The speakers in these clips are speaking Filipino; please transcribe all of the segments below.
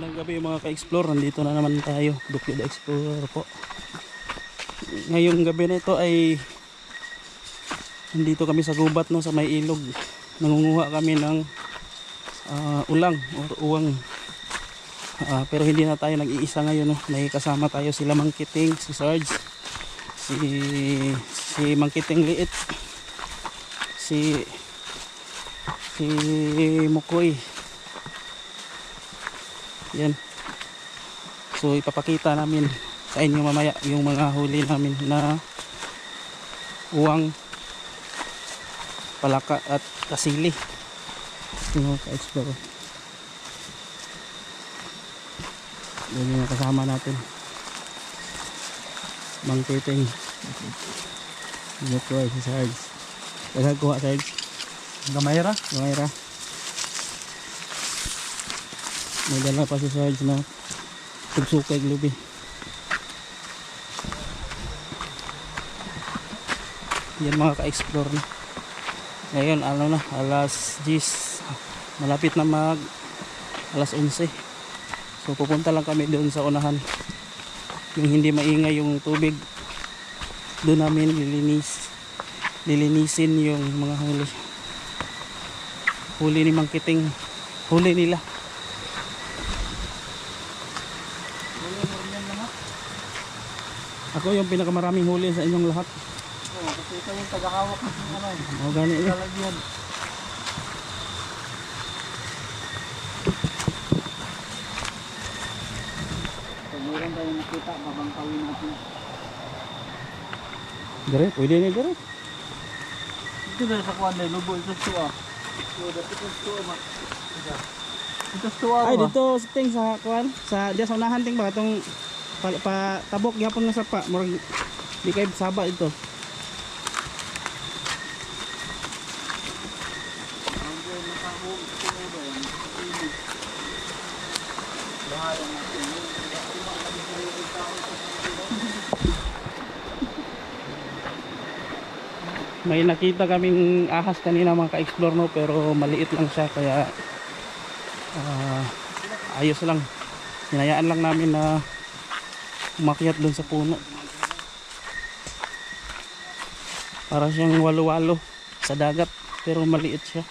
Magandang gabi mga ka-explore. Nandito na naman tayo. Dukyo the Explorer po. Ngayong gabi na ito ay nandito kami sa gubat no sa may ilog. Nangunguha kami ng ah, ulang or uwang. Ah, pero hindi na tayo nag-iisa ngayon no. May kasama tayo sila Mangkiting, si Sarge, si si Mangkiting Liit, si si Mukoy. Yan. So ipapakita namin sa inyo mamaya yung mga huli namin na uwang palaka at kasili. Yung mga ka-explore. Yan yung kasama natin. Mang Titing. Mukoy si Sarge. Nagkuha Sarge. Gamayra? Mayra. May dala pa si Sarge na tugsukay glubi. Yan mga ka-explore na. Ngayon, ano na, alas 10. Malapit na mag alas 11. So pupunta lang kami doon sa unahan. Yung hindi maingay yung tubig. Doon namin lilinis lilinisin yung mga huli huli ni Mangkiting huli nila ako yung pinakamaraming huli sa inyong lahat Oo, kasi ikaw yung tagahawak ng ano, o gani eh. lalagyan. Pag meron tayong nakita, babangkawin natin. dire pwede na dire Ito na sa kuwan dahil lubo ito suwa. So, dati ma. Ito suwa ay ba? dito sa ting sa kuan sa diya sa unahan ting ba itong pa, pa tabok gyapon nga sapa murag di kay saba ito. May nakita kaming ahas kanina mga ka-explore no? Pero maliit lang siya kaya ah, ayos lang. Hinayaan lang namin na umakyat doon sa puno. Para siyang walo-walo sa dagat pero maliit siya.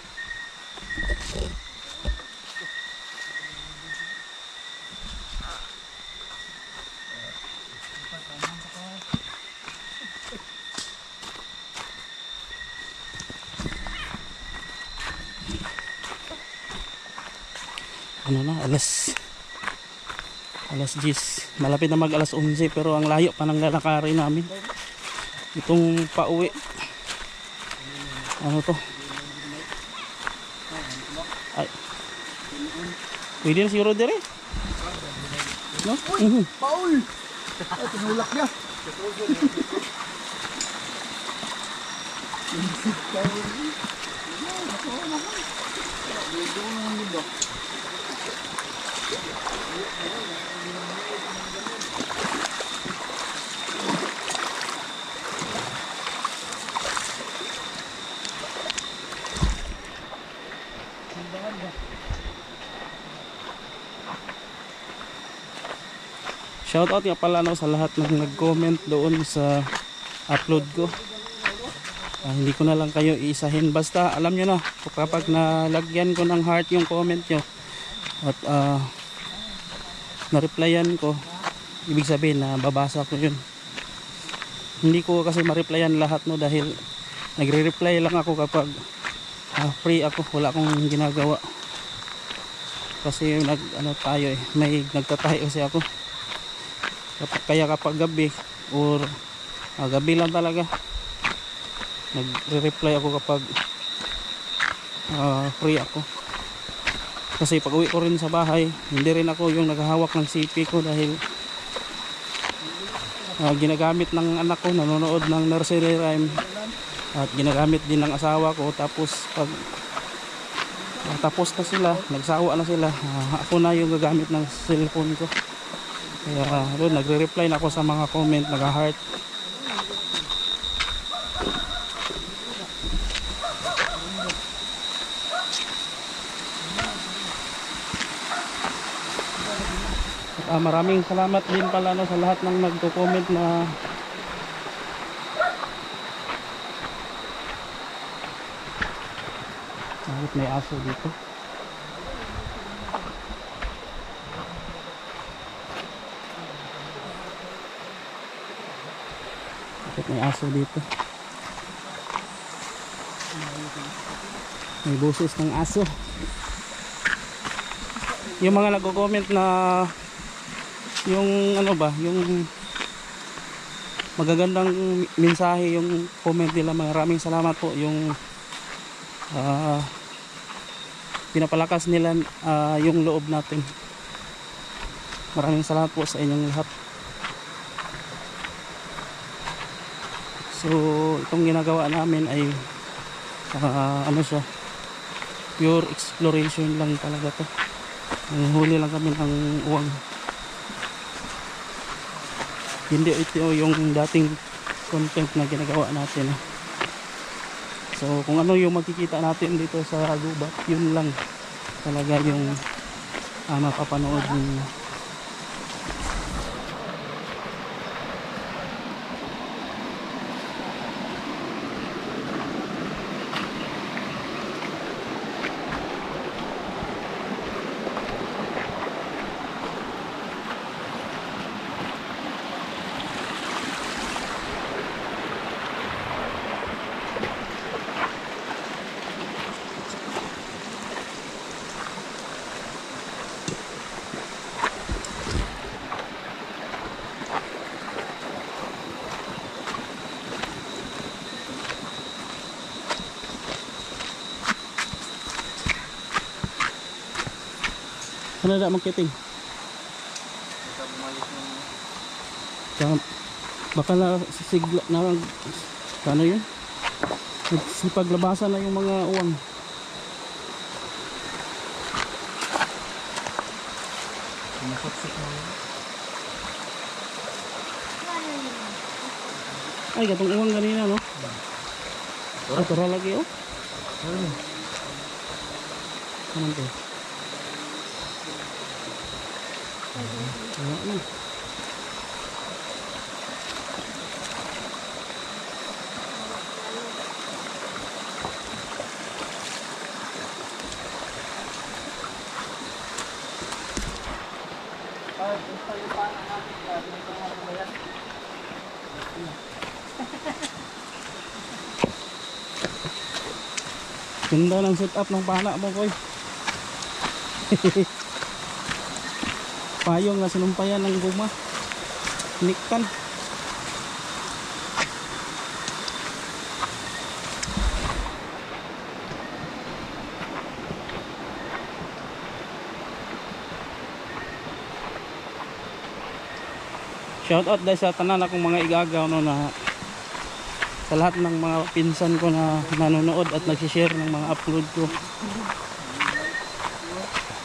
Ano na alas alas 10 malapit na mag alas 11 pero ang layo pa ng lalakarin namin itong pauwi ano to ay pwede na siguro dire no? Mhm. Paul! Ay, tinulak niya. Shoutout nga pala no, sa lahat ng nag-comment doon sa upload ko. Ah, hindi ko na lang kayo isahin. Basta alam nyo na kapag nalagyan ko ng heart yung comment nyo at ah, na-replyan ko, ibig sabihin na babasa ko yun. Hindi ko kasi ma-replyan lahat no dahil nagre-reply lang ako kapag ah, free ako, wala akong ginagawa. Kasi nag ano tayo eh, may nagtatahi kasi ako. Kapag, kaya kapag gabi or ah, gabi lang talaga. Nagre-reply ako kapag ah, free ako. Kasi pag uwi ko rin sa bahay hindi rin ako yung naghahawak ng CP ko dahil ah, ginagamit ng anak ko nanonood ng nursery rhyme at ginagamit din ng asawa ko. Tapos pag ah, tapos na sila nagsawa na sila ah, ako na yung gagamit ng cellphone ko kaya doon nagre-reply na ako sa mga comment, nag-heart. ah, maraming salamat din pala no, sa lahat ng nagko-comment na Bakit may aso dito? Aso dito? May boses ng aso. Yung mga nagko-comment na yung ano ba, yung magagandang mensahe yung comment nila. Maraming salamat po yung ah, pinapalakas nila ah, yung loob natin. Maraming salamat po sa inyong lahat. So, itong ginagawa namin ay ah, ano siya pure exploration lang talaga to. Huli lang kami ng uwang. Hindi ito yung dating content na ginagawa natin. So, kung ano yung makikita natin dito sa gubat, yun lang talaga yung uh, mapapanood ninyo. Ano na magkiting? Baka na sisigla na ano yun? Nagsipaglabasan na yung mga uwang. Ay, gatong uwang ganina, no? Tura, tura lagi, oh. Ano to? Wala na. Ganda ng setup ng pana mo, koy. Payong na sinumpayan ng guma. Niktan. Shout out dahil sa tanan akong mga igagaw no na sa lahat ng mga pinsan ko na nanonood at nagsishare ng mga upload ko.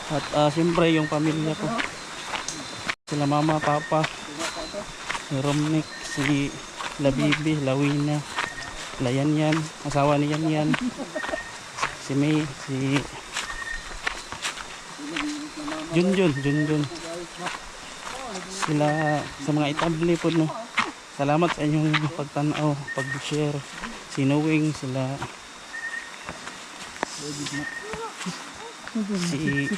At ah, siyempre yung pamilya ko. Sila mama, papa, si Romnick, si Labibi, Lawina, Layanyan, asawa ni Yanyan, si May, si Junjun, Junjun. Sila sa mga itabli po no. Salamat sa inyong pagtanaw, pag-share. Sinuwing sila si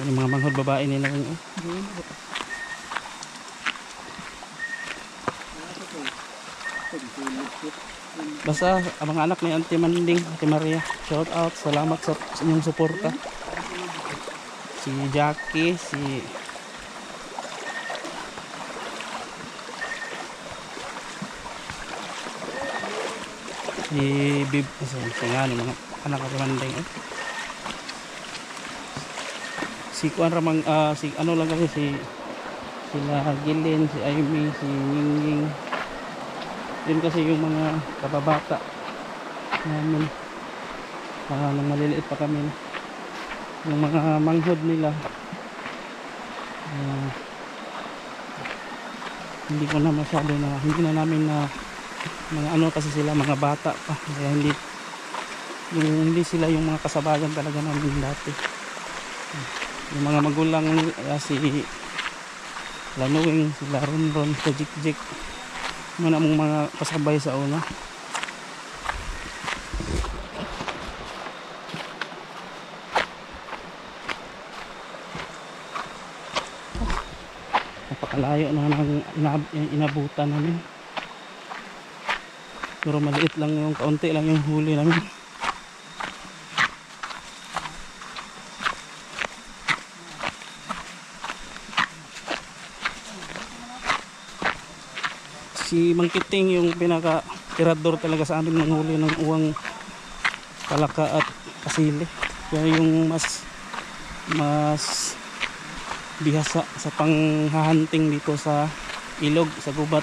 sa mga manghod babae nila yung Basta ang mga anak ni Auntie Manding, Auntie Maria, shout out, salamat sa, inyong suporta. Si Jackie, si si Bib, si, si nga, mga anak ni Manding. Eh. Si Kuan Ramang, ah, si ano lang kasi si sila Gillen, si Amy, si Yingying. Yun kasi yung mga kababata namin. Ah, nung maliliit pa kami. Yung mga manghod nila. ah, hindi ko na masyado na, hindi na namin na mga ano kasi sila mga bata pa kaya hindi yung, hindi sila yung mga kasabayan talaga namin dati yung mga magulang uh, si Lanuing, si Laron Ron, si Jik Jik. Mga namong mga kasabay sa una. Napakalayo na ng inab inabutan namin. Pero maliit lang yung kaunti lang yung huli namin si Mangkiting yung pinaka tirador talaga sa amin ng ng uwang palaka at kasili. Kaya yung mas mas bihasa sa panghahanting dito sa ilog sa gubat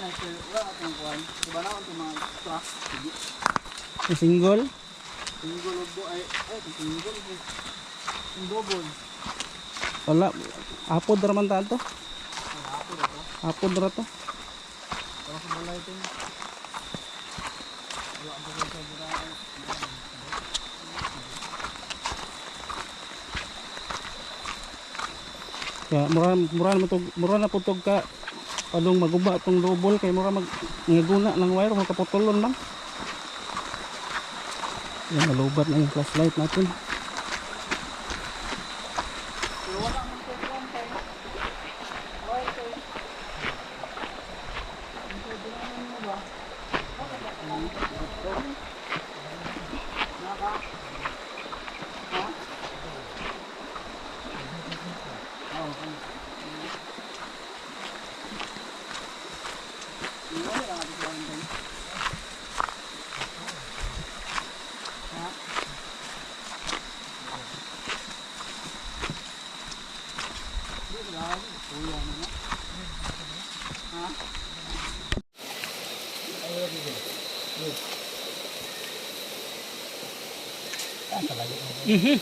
na ito, wala na itong kuhan. Diba na itong single Single of bo ay, ay, single of Yung double. wala apod ra man ta to ako na to. apod ra to Para sa balay ito. Wala ang pagkain sa biraan. kaya mura mura na tug mura na putog ka padung maguba tong double kay mura mag ngaguna ng wire magkaputulon lang. Yan malubat na yung flashlight natin Pero wala man ito kuhan tayo. Wala ito. Ang pagdiraman mo ba? Naka? Ha? Oo, okay. Wala lang natin kuhan tayo. Ha? Hindi, grabe. Kuya mo na. Ha? Mhm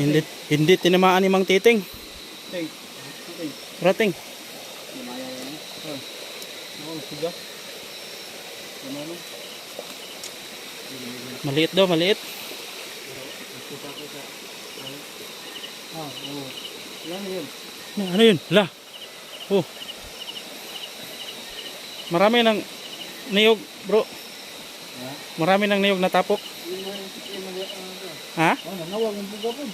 hindi hindi tinamaan ni Mang Titing Ting. Ting. rating Lumaya yan. Oh. Ako, siga. Ano maliit daw maliit. Ah, oo. Yan yun. Ano yun la oh marami ng niyog bro mo yan. Ano ito? ha nanawag ang buga po.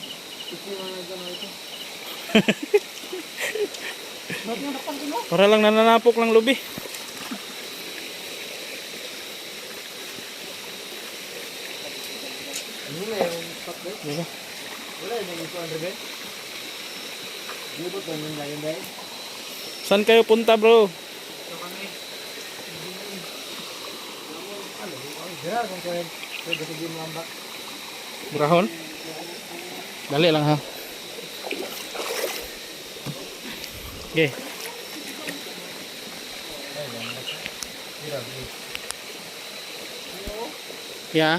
Para lang nananapok lang lubi? Diba? Saan kayo punta bro Ito kami. Ano? Dira kung kaya pwede sa din lamba. Burahon? Dali lang ha. Okay. Ya.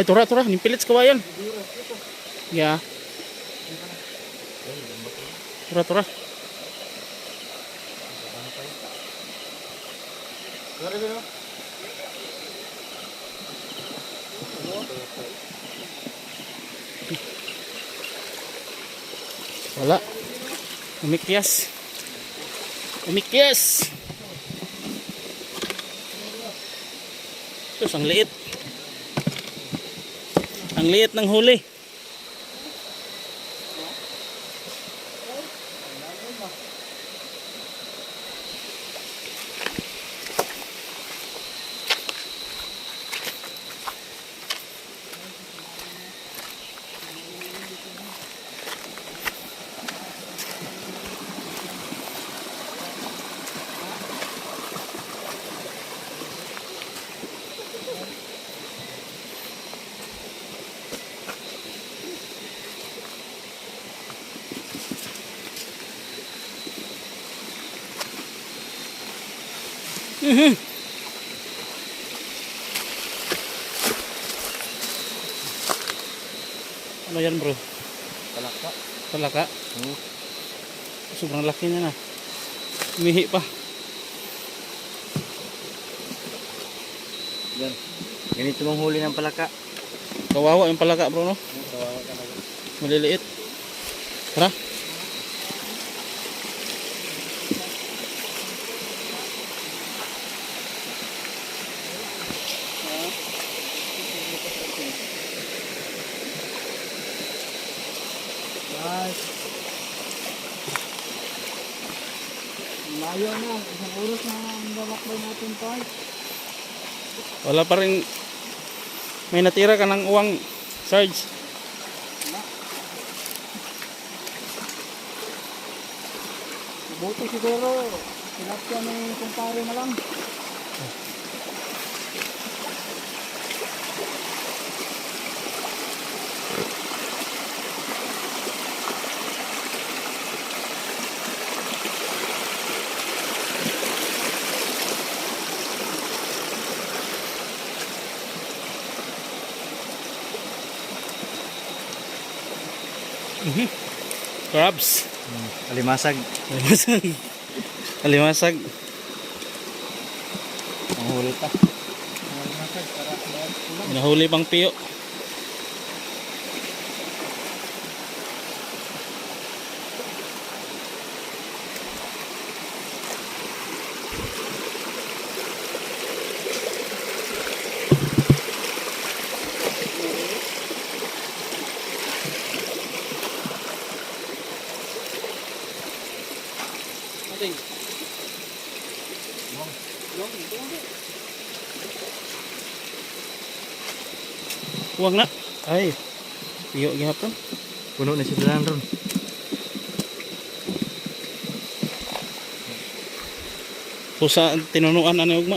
Ay, tura, tura. Nimpilit sa kawayan. Ya. Tura, tura. Dari ba? Wala. Umikyas. Umikyas. Sus, ang liit. Ang liit ng huli. Mhm. Ano yan bro? Talaka. Palaka? Oo. Sobrang laki niya na. Umihi pa. Yan. Ganito mong huli ng palaka. Kawawa yung palaka bro no? Kawawa talaga. Maliliit. Nice. Layo na. Isang oras na ang babakbay natin pa. Wala pa rin. May natira ka ng uwang Sarge. Buti siguro. Tilapia ni kumpare na lang. Crabs. Alimasag. Alimasag. Alimasag. Ang huli pa. Nahuli pang piyo. Huwag na. Ay. Piyo gihapon. Puno na sila ron. Pusa tinunuan ani ugma.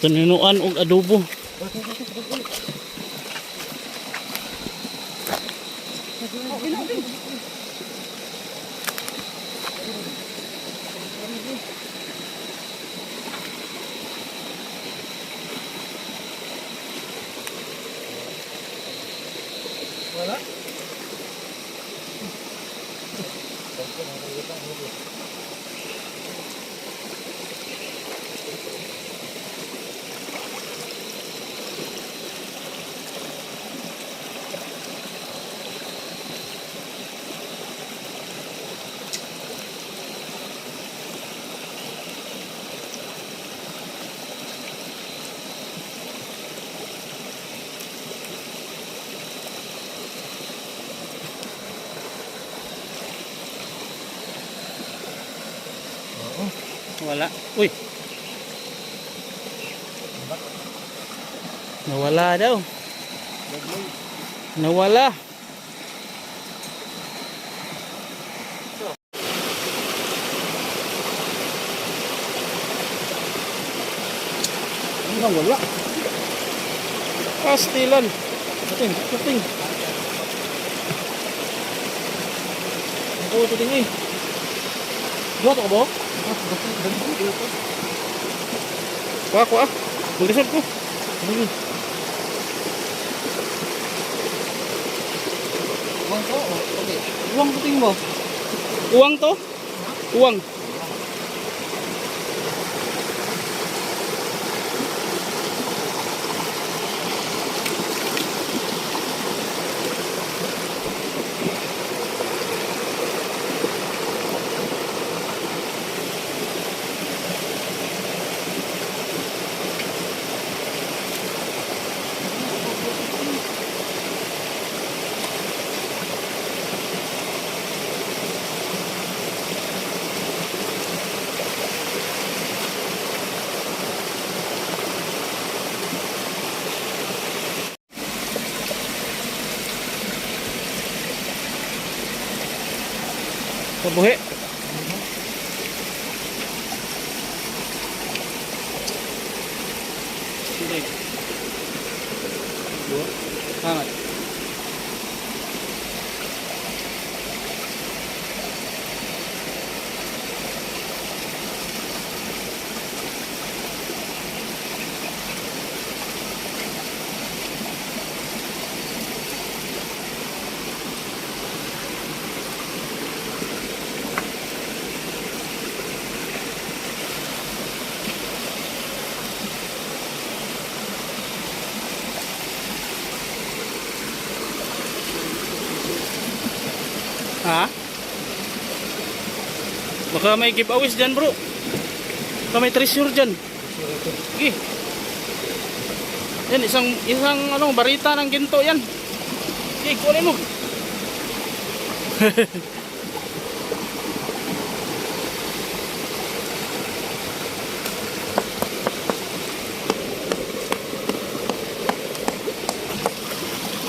Tinunuan og adobo. Wala. Wala. Uy. Nawala daw. Nawala. Ano bang wala? Pastilan. Ating, ating. Oo, ito din eh. Dua to ba? Kuha, kuha. Maglisod ko. Ano Uwang to? Okay. Uwang puting mo? Uwang to? Uwang. buhi Baka may giveaways dyan bro. Baka may treasure dyan. Sige. Yan, isang, isang ano, barita ng ginto yan. Sige, kunin mo.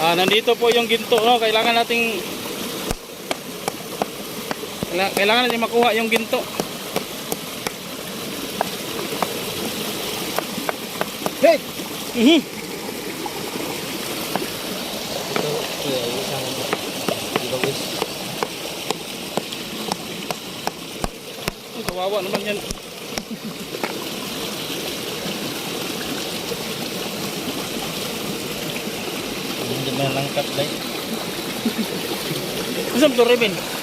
Ah, nandito po yung ginto, no? Kailangan nating kailangan natin makuha yung ginto. Hey! Isang. Ay, kawawa naman yan. Hindi na langkat dahil. Mo to, Reben?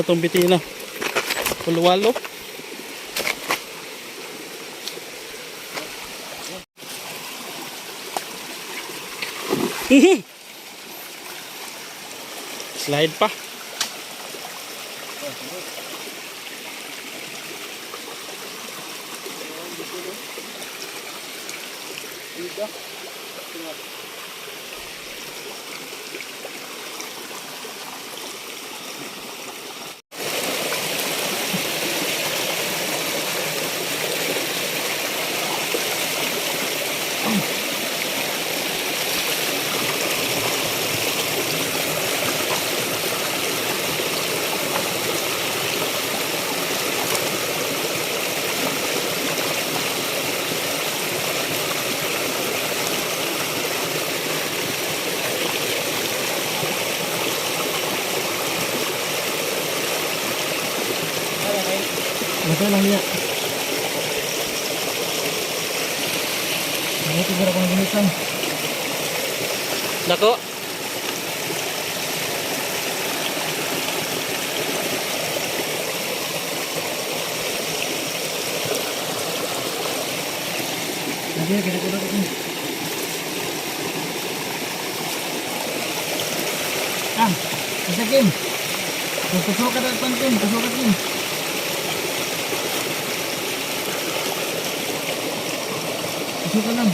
Ano pangalan tong bitina? Puluwalo? Mhm. Slide pa. Masa lang niya. Ano siguro kung ginitan? Dako. Hindi, kinakula ko din. Ah, isa Kim. Kusok ka na pantin, kusok ka Kim. Kusok ka lang.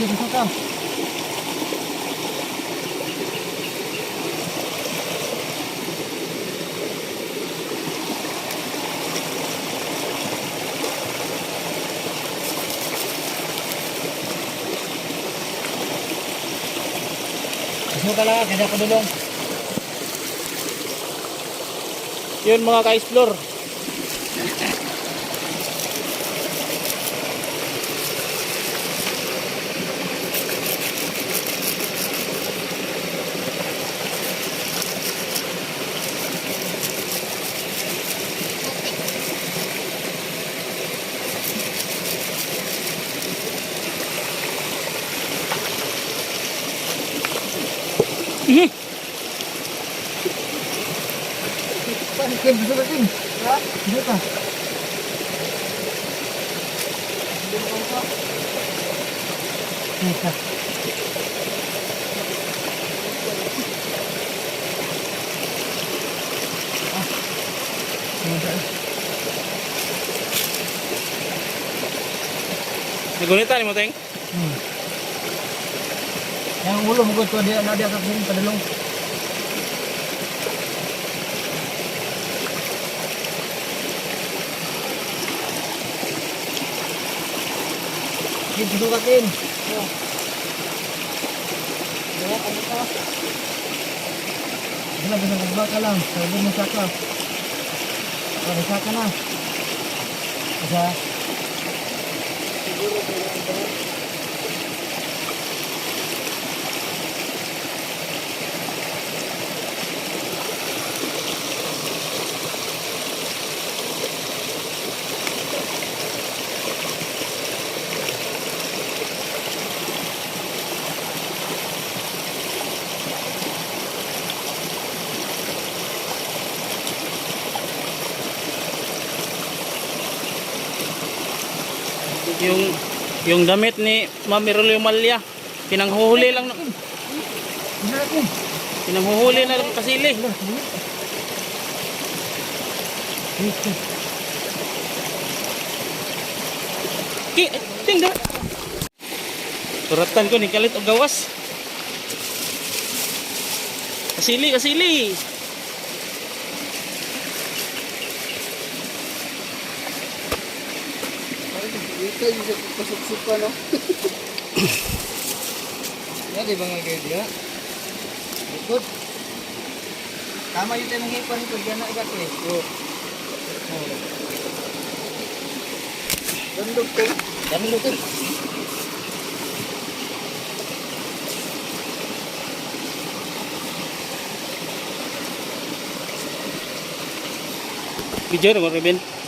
Sige, kusok ka. Kusok ka lang, kaya ako dulong. Yun mga ka-explore. Mhm. Pan, Kim, kusok ka Kim. Ha? Kusok ka. Kusok ka. Ah. Kusok ka. Nagunitan mo, Teng? Hmm. Yang ulo mo ko dia na dia ka sini padulong. Kim sudu ka Kim. Oh. Ano ka? Berbak ka lang, sabi mo saka. Oh, saka na. Bisa. Yung yung damit ni Ma'am Merulio Malya, pinanghuhuli lang na- pinanghuhuli na lang kasili. Ki, ting da. Suratan ko ni kalit og gawas. Kasili, kasili. Ito yung sa pasok-suka, no? Yan, di ba nga kayo diya? Tama yung tayo manghipan ko, yan na iba ko eh. Oo. Dandog ko. Dandog ko. Video na mo Ruben.